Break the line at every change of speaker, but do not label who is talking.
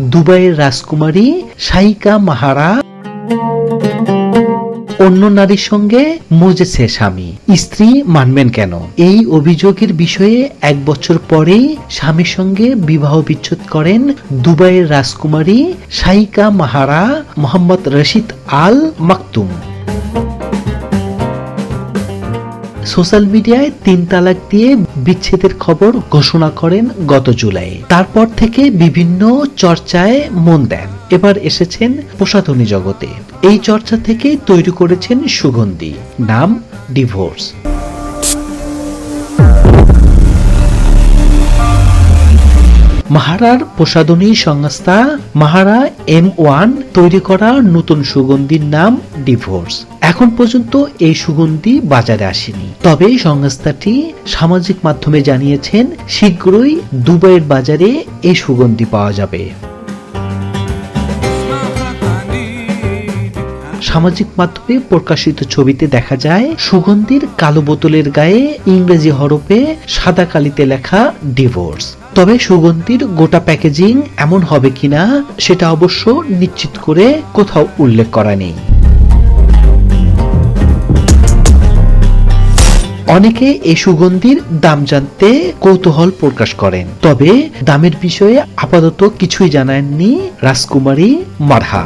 দুবাইয়ের রাজকুমারী সাইকা মাহারা। অন্য নারীর সঙ্গে মজেছে স্বামী। স্ত্রী মানবেন কেন? এই অভিযোগের বিষয়ে এক বছর পরেই স্বামীর সঙ্গে বিবাহ বিচ্ছেদ করেন দুবাইয়ের রাজকুমারী Sheikha Mahra Mohammed Rashid Al Maktoum social মিডিয়ায় তিন তালাক দিয়ে বিচ্ছেদের খবর ঘোষণা করেন গত জুলাই। তারপর থেকে বিভিন্ন চর্চায় মন দেন। এবার এসেছেন প্রসাধনী জগতে। এই চর্চা থেকে তৈরি করেছেন সুগন্ধি। নাম ডিভোর্স। মাহারার প্রসাধনী সংস্থা মাহারা এম ওয়ান তৈরি করা নতুন সুগন্ধির নাম ডিভোর্স। এখন পর্যন্ত এই সুগন্ধি বাজারে আসেনি। তবে সংস্থাটি সামাজিক মাধ্যমে জানিয়েছেন, শীঘ্রই দুবাইয়ের বাজারে এই সুগন্ধি পাওয়া যাবে। সামাজিক মাধ্যমে প্রকাশিত ছবিতে দেখা যায়, সুগন্ধির কালো বোতলের গায়ে ইংরেজি হরফে সাদা কালিতে লেখা ডিভোর্স। তবে সুগন্ধির গোটা প্যাকেজিং এমন হবে কিনা সেটা অবশ্য নিশ্চিত করে কোথাও উল্লেখ করা নেই। অনেকে এই সুগন্ধির দাম জানতে কৌতূহল প্রকাশ করেন। তবে দামের বিষয়ে আপাতত কিছুই জানাননি রাজকুমারী মারহা।